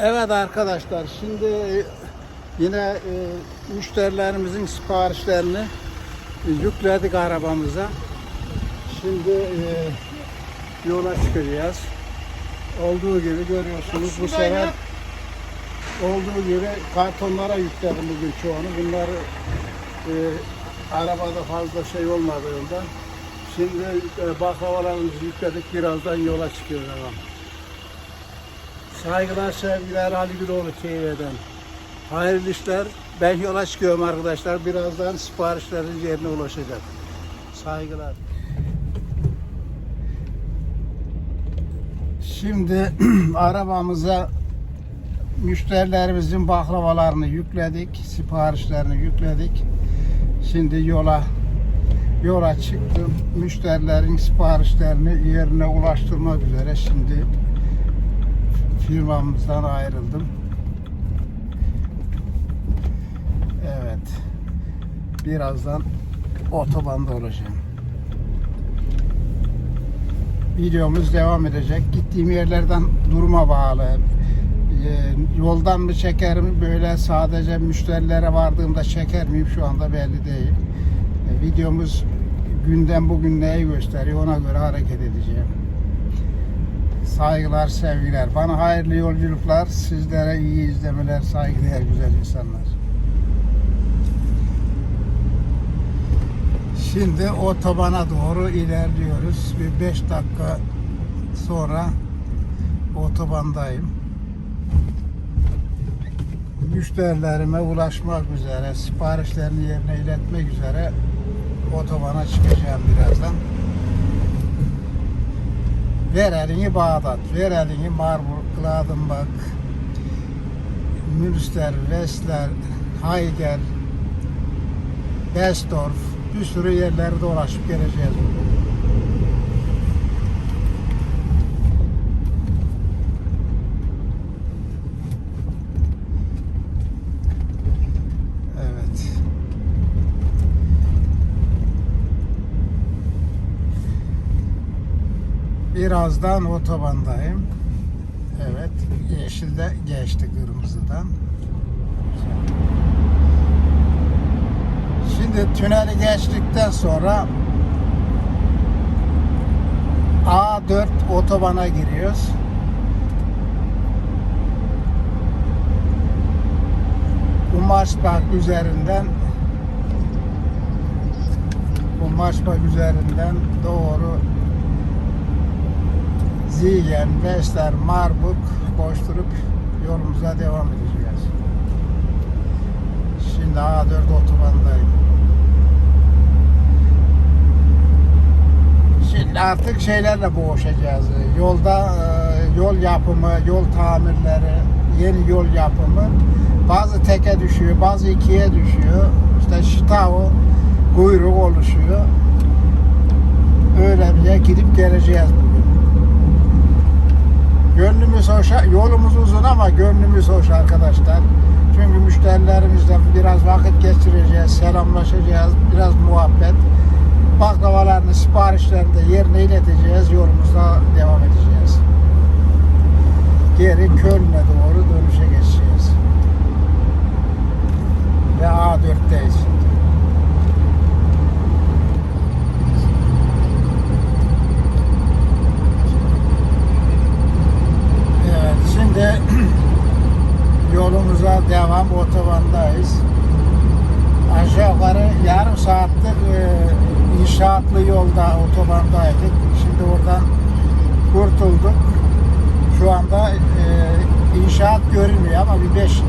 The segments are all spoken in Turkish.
Evet arkadaşlar şimdi e, yine e, müşterilerimizin siparişlerini e, yükledik arabamıza. Şimdi e, yola çıkacağız. Olduğu gibi görüyorsunuz bu sefer olduğu gibi kartonlara yükledim bugün çoğunu. Bunları e, arabada fazla şey olmadığından şimdi e, baklavalarımızı yükledik birazdan yola çıkıyoruz ama. Saygılar, sevgiler Ali Güloğlu TV'den. Hayırlı işler. Ben yola çıkıyorum arkadaşlar. Birazdan siparişlerin yerine ulaşacak. Saygılar. Şimdi arabamıza müşterilerimizin baklavalarını yükledik, siparişlerini yükledik. Şimdi yola yola çıktım. Müşterilerin siparişlerini yerine ulaştırmak üzere şimdi firmamızdan ayrıldım. Evet. Birazdan otobanda olacağım. Videomuz devam edecek. Gittiğim yerlerden duruma bağlı. Ee, Yoldan mı çekerim böyle sadece müşterilere vardığımda çeker miyim şu anda belli değil. Ee, Videomuz günden bugün neyi gösteriyor ona göre hareket edeceğim. Saygılar, sevgiler. Bana hayırlı yolculuklar, sizlere iyi izlemeler, saygıdeğer güzel insanlar. Şimdi otobana doğru ilerliyoruz. Bir 5 dakika sonra otobandayım. Müşterilerime ulaşmak üzere, siparişlerini yerine iletmek üzere otobana çıkacağım birazdan. Ver elini Bağdat, ver elini Marburg, Gladenbach, Münster, Westler, Haiger, Bestorf, bir sürü yerlere dolaşıp geleceğiz bugün. Evet. Birazdan otobandayım. Evet, yeşilde geçti kırmızıdan. Şimdi tüneli geçtikten sonra A4 otobana giriyoruz. Umarsbach üzerinden Umarsbach üzerinden doğru Ziegen, Wester, Marburg koşturup yolumuza devam edeceğiz. Şimdi A4 otobandayım. Şimdi artık şeylerle boğuşacağız. Yolda e, yol yapımı, yol tamirleri, yeni yol yapımı bazı teke düşüyor, bazı ikiye düşüyor. İşte şitao kuyruk oluşuyor. Öyle bir gidip geleceğiz. Gönlümüz hoş, yolumuz uzun ama gönlümüz hoş arkadaşlar. Çünkü müşterilerimizle biraz vakit geçireceğiz, selamlaşacağız, biraz muhabbet. Baklavalarını, siparişlerini de yerine ileteceğiz, yolumuza devam edeceğiz. Geri Köln'e doğru dönüşe geçeceğiz. Ve A4'teyiz şimdi. Evet, şimdi yolumuza devam otobandayız. Aşağı yukarı yarım saattir e, inşaatlı yolda otobandaydık. Şimdi oradan kurtulduk. Şu anda e, inşaat görünmüyor ama bir 5 4-5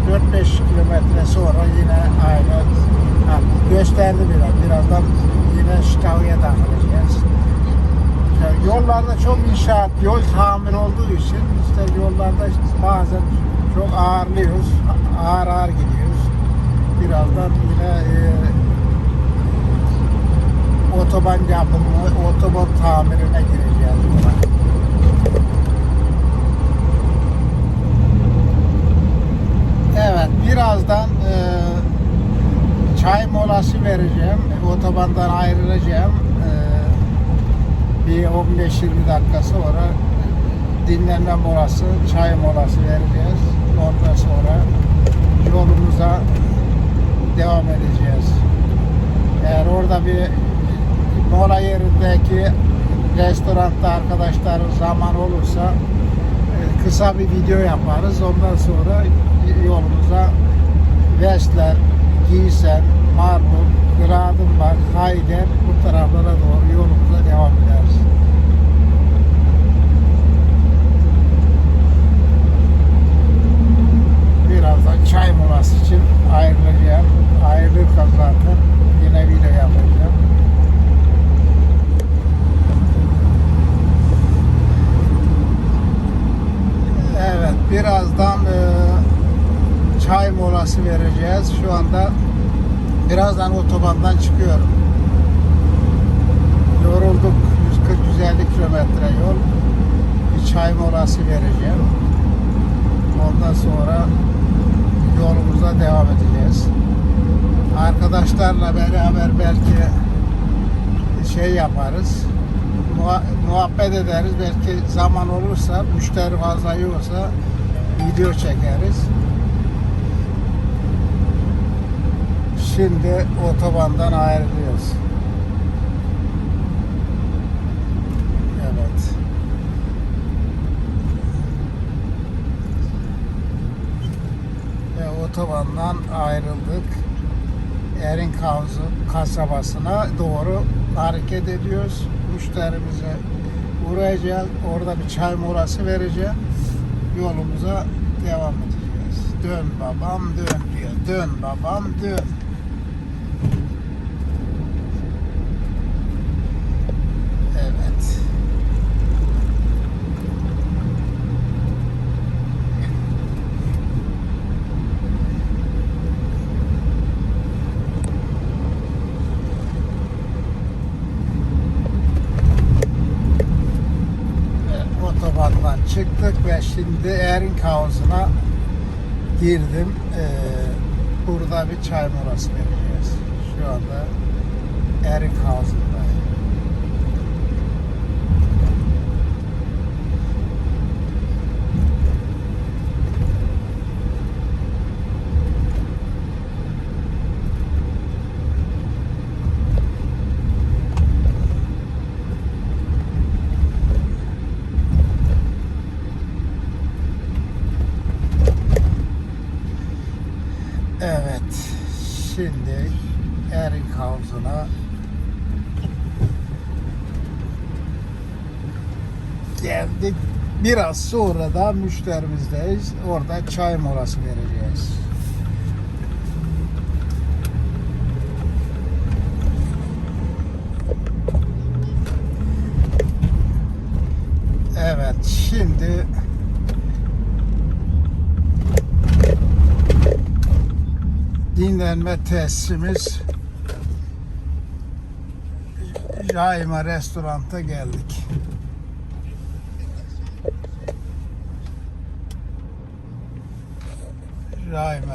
kilometre sonra yine aynı ha, gösterdi biraz. Birazdan yine Şikavya takılacağız. Yani yollarda çok inşaat, yol tamir olduğu için işte yollarda işte bazen çok ağırlıyoruz, ağır ağır gidiyoruz. Birazdan yine e, otoban yapımı, otoban tamirine gireceğiz buna. Evet, birazdan e, çay molası vereceğim. Otobandan ayrılacağım. Bir 15-20 dakika sonra dinlenme molası, çay molası vereceğiz. Ondan sonra yolumuza devam edeceğiz. Eğer orada bir mola yerindeki restoranda arkadaşların zaman olursa e, kısa bir video yaparız. Ondan sonra yolumuza Vesler, Giysen, Marmur, Gradınbak, Hayder bu taraflara doğru yolumuza devam ederiz. Birazdan çay molası için ayrılacağım. Ayrılırken zaten yine video yapacağım. Evet, birazdan çay molası vereceğiz. Şu anda birazdan otobandan çıkıyorum. Yorulduk. 140-150 kilometre yol. Bir çay molası vereceğim. Ondan sonra yolumuza devam edeceğiz. Arkadaşlarla beraber belki şey yaparız. muha- Muhabbet ederiz. Belki zaman olursa, müşteri fazla yoksa video çekeriz. Şimdi otobandan ayrılıyoruz. Evet. Ve otobandan ayrıldık. Erinkavzu kasabasına doğru hareket ediyoruz. Müşterimize uğrayacağız. Orada bir çay molası vereceğim. Yolumuza devam edeceğiz. Dön babam dön diyor. Dön babam dön. Evet. Evet, otobandan çıktık ve şimdi Erinkavuz'una girdim. Ee, burada bir çay molası vereceğiz. Şu anda Erinkavuz'undayım. Evet. Şimdi Erinkavuz'una geldik. Biraz sonra da müşterimizdeyiz. Orada çay molası vereceğiz. Evet, şimdi dinlenme tesisimiz Jaima Restorant'a geldik.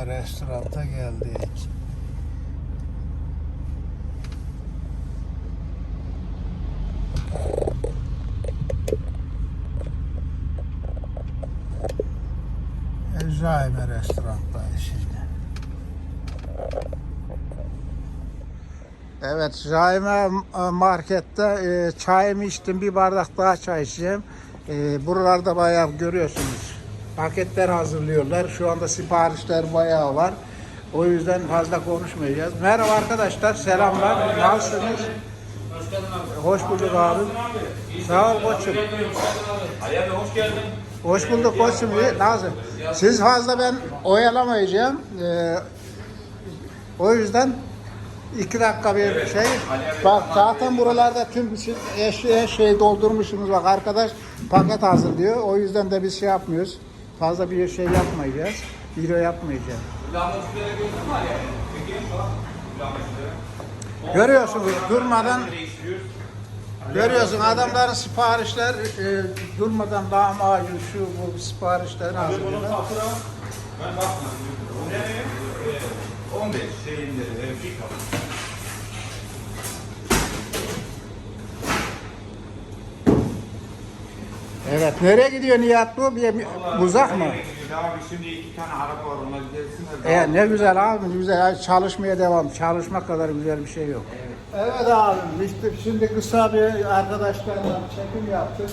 Jaima Restorant'a geldik. Jaime Restorant'tayız şimdi. Evet, Jaime e, markette e, çayımı içtim, bir bardak daha çay içeceğim. E, buralarda bayağı görüyorsunuz. Paketler hazırlıyorlar. Şu anda siparişler bayağı var. O yüzden fazla konuşmayacağız. Merhaba arkadaşlar, selamlar. Nasılsınız? Hoş bulduk abi. Sağ ol koçum. Hoş geldin. Hoş bulduk koçum. Nazım. Siz fazla ben oyalamayacağım. Ee, o yüzden iki dakika bir şey. Bak zaten buralarda tüm şey- eşya şey doldurmuşsunuz. Bak arkadaş paket hazırlıyor. O yüzden de biz şey yapmıyoruz. Fazla bir şey yapmayacağız. Video yapmayacağız. Görüyorsunuz durmadan görüyorsun adamların siparişler e, durmadan lahmacun şu bu siparişleri hazırlıyorlar. Fatura ben bakmadım. Bu ne? Ee, 15 şey. Evet. Evet. Nereye gidiyor Nihat bu? Bir, bir- uzak mı? Abi şimdi iki tane araba var ona gidersin de. E, ne güzel abi. ne Güzel. Çalışmaya devam. Çalışmak kadar güzel bir şey yok. Evet abi. İşte şimdi kısa bir arkadaşlarla çekim yaptık.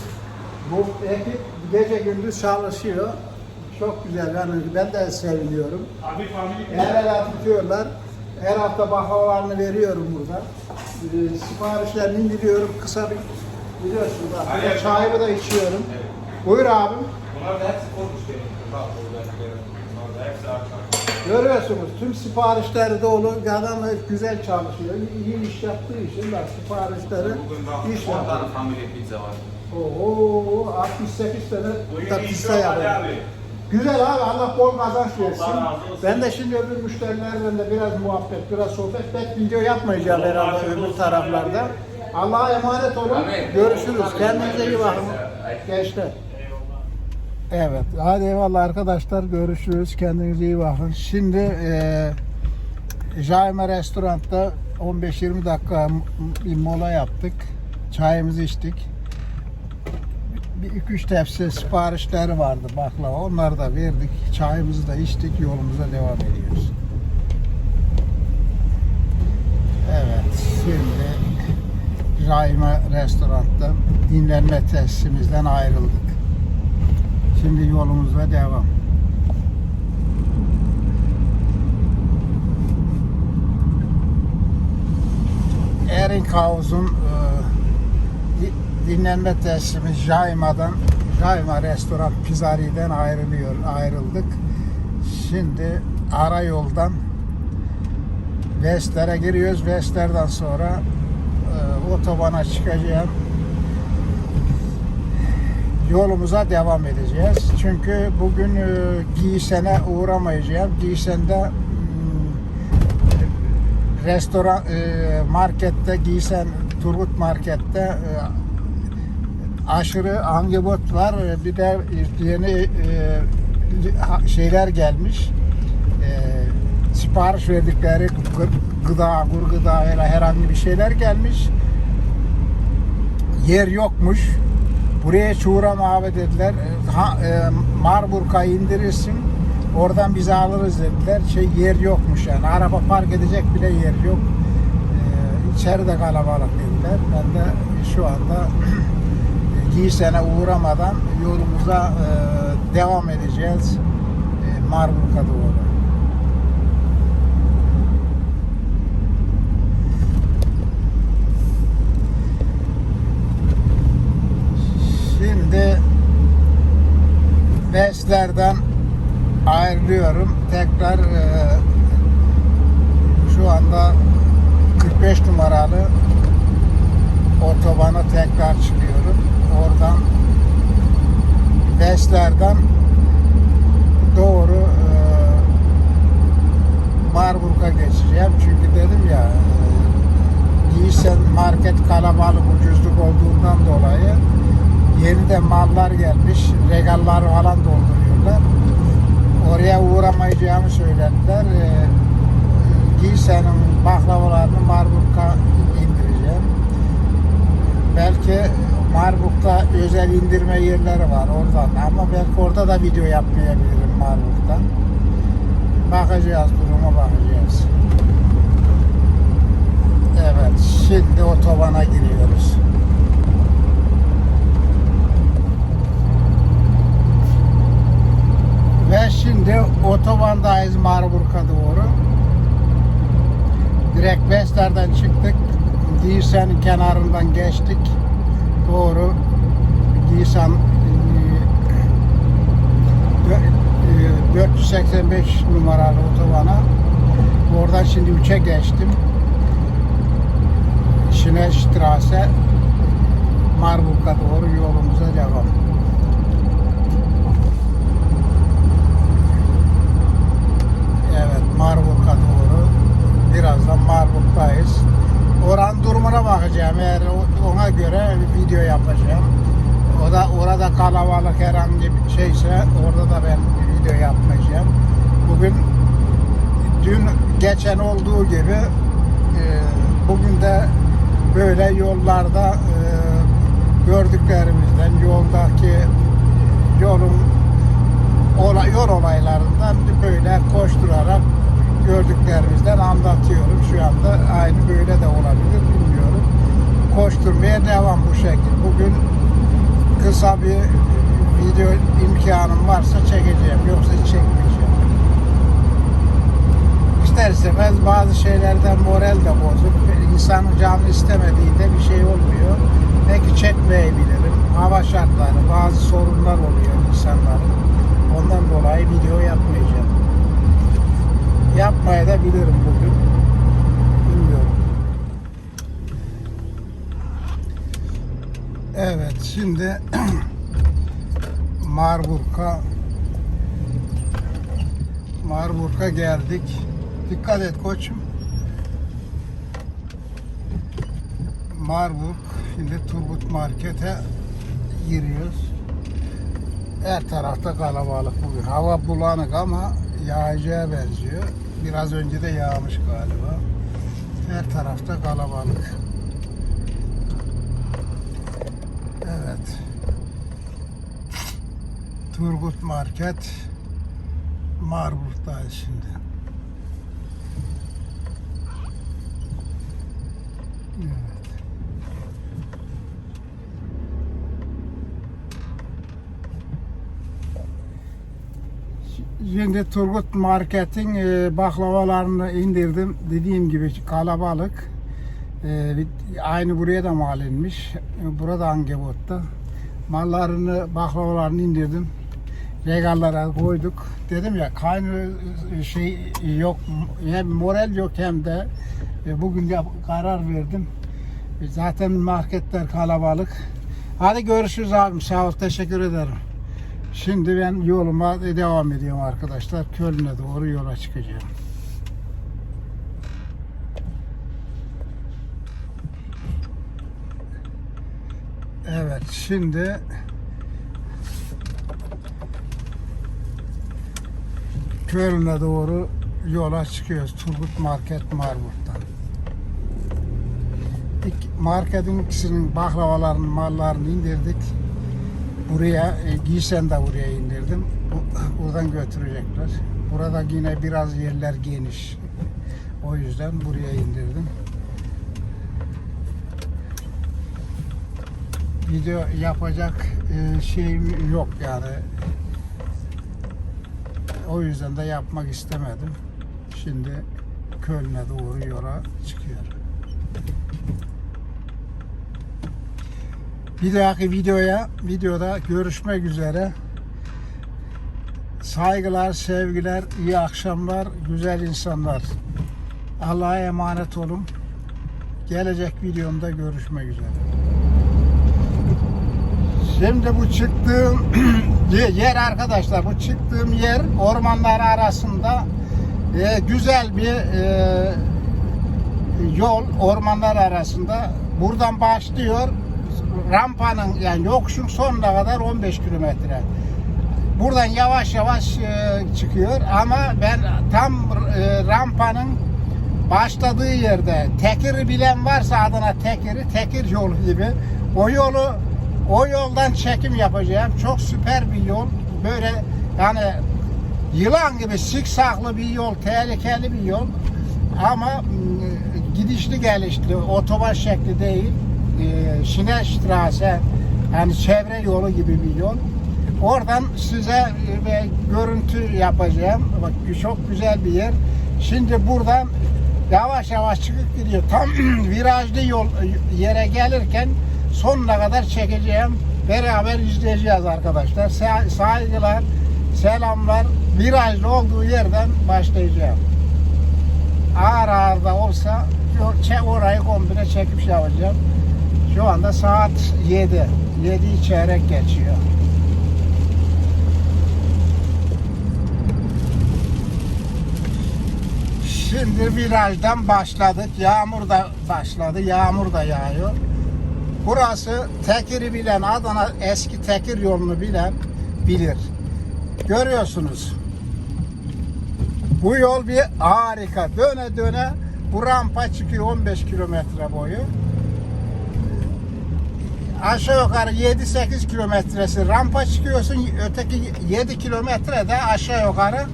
Bu ekip gece gündüz çalışıyor. Çok güzel. Yani ben de seviniyorum. Abi family El ele tutuyorlar. Her hafta baklavalarını veriyorum burada. Ee, siparişlerini indiriyorum. Kısa bir biliyorsunuz bak. Hayır. Çayımı da içiyorum. Buyur abim. Bunlar da hepsi korkmuş benim. Bak buradakilerin. Bunlar da hepsi arka. Görüyorsunuz tüm siparişleri dolu. Adam güzel çalışıyor. İyi iş yaptığı için bak siparişleri Bugün bak iş 10 yapıyor. tane family pizza var. Oo 68 tane Bugün da iş pizza yok Ali yapıyor. abi. Güzel abi Allah bol kazanç versin. Allah razı olsun. Ben de şimdi öbür müşterilerle de biraz muhabbet, biraz sohbet, pek video yapmayacağım Allah herhalde razı öbür olsun taraflarda. Allah'a emanet olun. Amin. Görüşürüz. Kendinize iyi bakın. Gençler. Evet. Hadi eyvallah arkadaşlar. Görüşürüz. Kendinize iyi bakın. Şimdi eee Jaime Restorant'ta 15-20 dakika bir mola yaptık. Çayımızı içtik. Bir iki üç tepsi siparişleri vardı baklava. Onları da verdik. Çayımızı da içtik. Yolumuza devam ediyoruz. Evet. Şimdi Jaime Restorant'tan dinlenme tesisimizden ayrıldık. Şimdi yolumuza devam. Eringhaus'un e, di- dinlenme tesisimiz Jaima'dan Jaima Restoran Pizzeria'dan ayrılıyor, ayrıldık. Şimdi ara yoldan Vesler'e giriyoruz. Vesler'den sonra otobana çıkacağım. Yolumuza devam edeceğiz. Çünkü bugün e, Giysen'e uğramayacağım. Giysen'de mm, restoran e, markette Giysen Turgut markette e, aşırı angibot var. E, Bir de yeni e, şeyler gelmiş. E, sipariş verdikleri gı- gıda, kur gıda herhangi bir şeyler gelmiş. Yer yokmuş. Buraya hiç uğrama abi dediler. Ha, e, Marburg'a indirirsin. Oradan bizi alırız dediler. Şey yer yokmuş yani. Araba park edecek bile yer yok. E, içeride kalabalık dediler. Ben de şu anda Giysen'e uğramadan yolumuza e, devam edeceğiz. E, Marburg'a doğru. Şimdi Besler'den ayrılıyorum. Tekrar e, şu anda 45 numaralı otobana tekrar çıkıyorum. Oradan Besler'den doğru e, Marburg'a geçeceğim. Çünkü dedim ya e, Giysen market kalabalık ucuzluk olduğundan dolayı yeniden mallar gelmiş. Regallar falan dolduruyorlar. Oraya uğramayacağımı söylediler. E, Giysen'in baklavalarını Marburg'a indireceğim. Belki Marburg'da özel indirme yerleri var oradan ama belki orada da video yapmayabilirim Marburg'dan. Bakacağız duruma bakacağız. Evet şimdi otobana giriyoruz. Ve şimdi otobandayız Marburg'a doğru. Direkt Vesler'den çıktık. Giysen'in kenarından geçtik. Doğru Giysen e, dö- e, 485 numaralı otobana. Oradan şimdi 3'e geçtim. Schneestraße Marburg'a doğru yolumuza devam. Evet Marburg'a doğru. Birazdan Marburg'dayız. Oranın durumuna bakacağım. Eğer o- ona göre bir video yapacağım. O da orada kalabalık herhangi bir şeyse orada da ben bir video yapmayacağım. Bugün dün gibi e, bugün de böyle yollarda e, gördüklerimizden, yoldaki yolun olay, yol olaylarından böyle koşturarak gördüklerimizden anlatıyorum. Şu anda aynı böyle de olabilir bilmiyorum. Koşturmaya devam bu şekil. Bugün kısa bir video imkanım varsa çekeceğim. Yoksa çekmeyeceğim. İster istemez bazı şeylerden moral de bozuk. İnsanın canı istemediğinde bir şey olmuyor. Belki çekmeyebilirim. Hava şartları, bazı sorunlar oluyor insanların. Ondan dolayı video yapmayacağım. Yapmaya da bilirim bugün. Bilmiyorum. Evet şimdi Marburg'a Marburg'a geldik. Dikkat et koçum. Marburg şimdi Turgut Market'e giriyoruz. Her tarafta kalabalık bugün. Hava bulanık ama yağacağı benziyor. Biraz önce de yağmış galiba. Her tarafta kalabalık. Evet. Turgut Market Marburg'dayız şimdi. Evet. Şimdi Turgut Market'in e, baklavalarını indirdim. Dediğim gibi kalabalık. E, aynı buraya da mal inmiş. E, Burada Angebot'ta. Mallarını, baklavalarını indirdim. Regallara koyduk. Dedim ya kaynı şey yok. Hem moral yok hem de e, bugün de karar verdim. E, Zaten marketler kalabalık. Hadi görüşürüz abim. Sağ ol. Teşekkür ederim. Şimdi ben yoluma devam ediyorum arkadaşlar. Köln'e doğru yola çıkacağım. Evet şimdi Köln'e doğru yola çıkıyoruz. Turgut Market. İlk marketin ikisinin baklavalarını, mallarını indirdik. Buraya, e, giysen de buraya indirdim. Bu- Buradan götürecekler. Burada yine biraz yerler geniş. O yüzden buraya indirdim. Video yapacak e, şeyim yok yani. O yüzden de yapmak istemedim. Şimdi Köln'e doğru yola çıkıyorum. Bir dahaki videoya, videoda görüşmek üzere. Saygılar, sevgiler, iyi akşamlar, güzel insanlar. Allah'a emanet olun. Gelecek videomda görüşmek üzere. Şimdi bu çıktığım yer arkadaşlar, bu çıktığım yer ormanlar arasında e, güzel bir e, yol ormanlar arasında. Buradan başlıyor rampanın yani yokuşun sonuna kadar 15 kilometre. Buradan yavaş yavaş e, çıkıyor ama ben tam e, rampanın başladığı yerde Tekir'i bilen varsa adına Tekir'i Tekir yolu gibi o yolu o yoldan çekim yapacağım. Çok süper bir yol. Böyle yani yılan gibi siksaklı bir yol, tehlikeli bir yol. Ama gidişli gelişli, otoban şekli değil. E, Şinestrasse yani çevre yolu gibi bir yol. Oradan size e, görüntü yapacağım. Bak çok güzel bir yer. Şimdi buradan yavaş yavaş çıkıp gidiyor. Tam virajlı yol yere gelirken sonuna kadar çekeceğim. Beraber izleyeceğiz arkadaşlar. Sa- Saygılar, selamlar. Virajlı olduğu yerden başlayacağım. Ağır ağır da olsa orayı komple çekip şey yapacağım. Şu anda saat 7. 7 çeyrek geçiyor. Şimdi virajdan başladık. Yağmur da başladı. Yağmur da yağıyor. Burası Tekir'i bilen, Adana eski Tekir yolunu bilen bilir. Görüyorsunuz. Bu yol bir harika. Döne döne bu rampa çıkıyor 15 kilometre boyu. Aşağı yukarı 7-8 kilometresi rampa çıkıyorsun. Öteki 7 kilometre de aşağı yukarı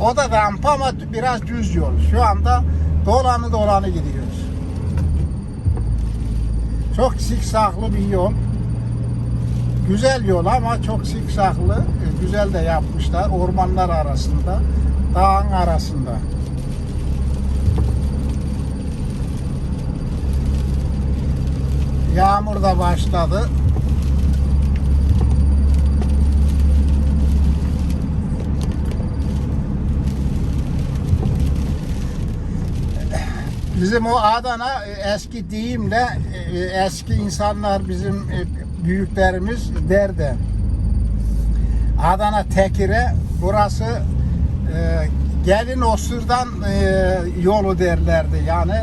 o da rampa ama biraz düz yol. Şu anda dolanı dolanı gidiyoruz. Çok siksaklı bir yol. Güzel yol ama çok siksaklı. Güzel de yapmışlar. Ormanlar arasında, dağın arasında. Yağmur da başladı. Bizim o Adana e, eski deyimle e, eski insanlar bizim e, büyüklerimiz derdi. Adana Tekir'e burası e, gelin osurdan e, yolu derlerdi. Yani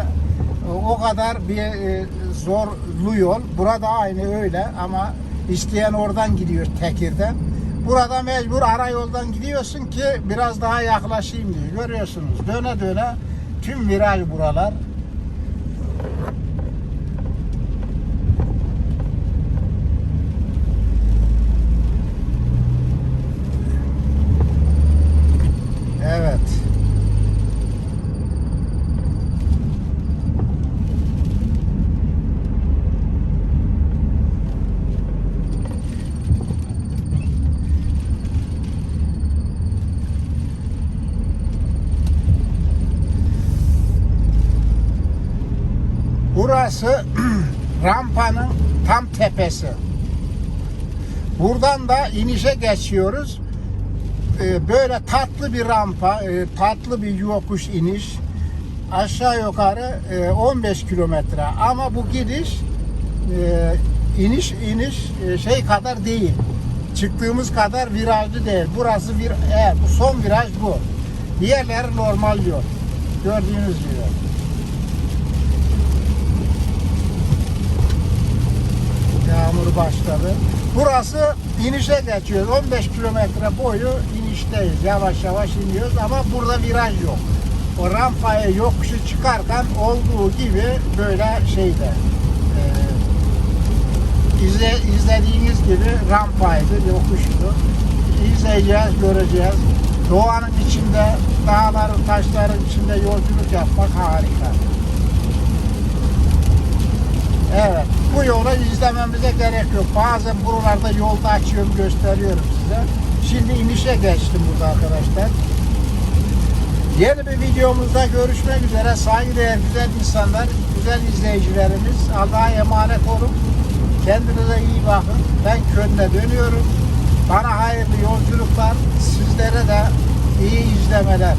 o kadar bir e, zorlu yol. Burada aynı öyle ama isteyen oradan gidiyor Tekir'den. Burada mecbur ara yoldan gidiyorsun ki biraz daha yaklaşayım diye. Görüyorsunuz döne döne tüm viraj buralar. Evet. Burası rampanın tam tepesi. Buradan da inişe geçiyoruz. Ee, böyle tatlı bir rampa, e, tatlı bir yokuş iniş. Aşağı yukarı e, 15 kilometre ama bu gidiş e, iniş iniş e, şey kadar değil. Çıktığımız kadar virajlı değil. Burası bir evet, son viraj bu. Diğerleri normal yol. Gördüğünüz gibi. Yağmur başladı. Burası inişe geçiyoruz. 15 kilometre boyu inişteyiz. Yavaş yavaş iniyoruz ama burada viraj yok. O rampaya yokuşu çıkarken olduğu gibi böyle şeyde e, izle, izlediğiniz gibi rampaydı, yokuştu. İzleyeceğiz, göreceğiz. Doğanın içinde, dağların, taşların içinde yolculuk yapmak harika. Evet. Bu yolu izlememize gerek yok. Bazen buralarda yolda açıyorum gösteriyorum size. Şimdi inişe geçtim burada arkadaşlar. Yeni bir videomuzda görüşmek üzere. Saygıdeğer güzel insanlar, güzel izleyicilerimiz. Allah'a emanet olun. Kendinize iyi bakın. Ben Köln'e dönüyorum. Bana hayırlı yolculuklar. Sizlere de iyi izlemeler.